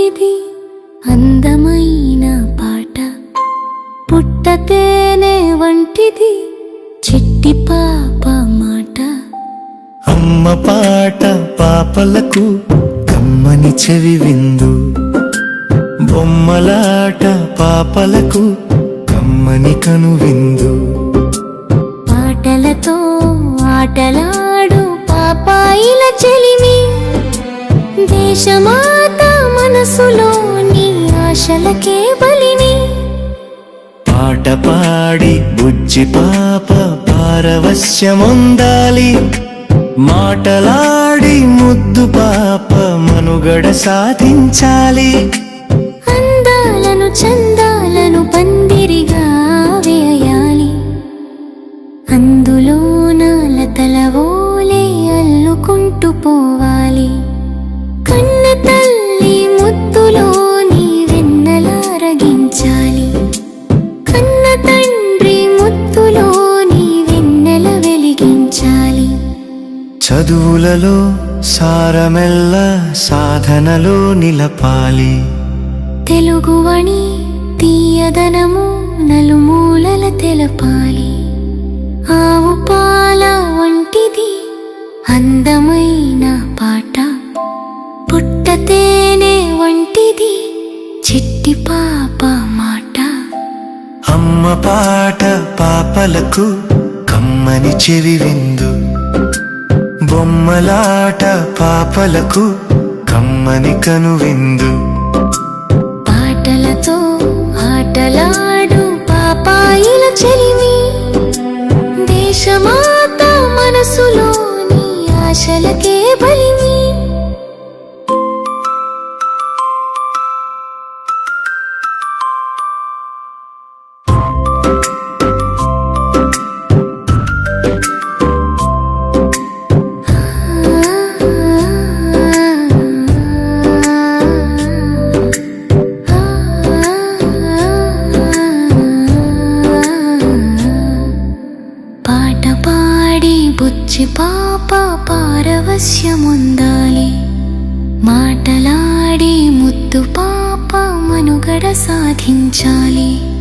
వంటిది అందమైన పాట. పుట్టతేనే వంటిది చిట్టి పాప మాట. అమ్మ పాట పాపలకు కమ్మని చెవి విందు. బొమ్మలాట పాపలకు కమ్మని కను విందు. పాటలతో ఆటలాడు పాపాయిల చెలిమి. దేశమాత మనసులోని ఆశలకే బలిని. పాట పాడి బుజ్జి పాప పారవశ్యముందాలి. మాటలాడి ముద్దు పాప మనుగడ సాధించాలి. అందాలను చందాలను పందిరిగా వేయాలి. అందులో నాలతల ఓలే అల్లుకుంటూ పోవాలి చదువులలో సారమెల్ల సాధనలో నిలపాలి. తెలుగువని తీయదనము నలుమూలల తెలపాలి. ఆవు పాల వంటిది అందమైన పాట. పుట్టతేనే వంటిది చిట్టి పాప మాట. అమ్మ పాట పాపలకు కమ్మని చెవి విందు. బొమ్మలాట పాపలకు కమ్మని కనువిందు. పాటలతో ఆటలాడు పాపాయిల చెలిమి. దేశమాత మనసులోని ఆశలకే బలిమి. పాట పాడి బుచ్చి పాప పారవశ్యముందాలి. మాటలాడి ముద్దు పాప మనుగడ సాధించాలి.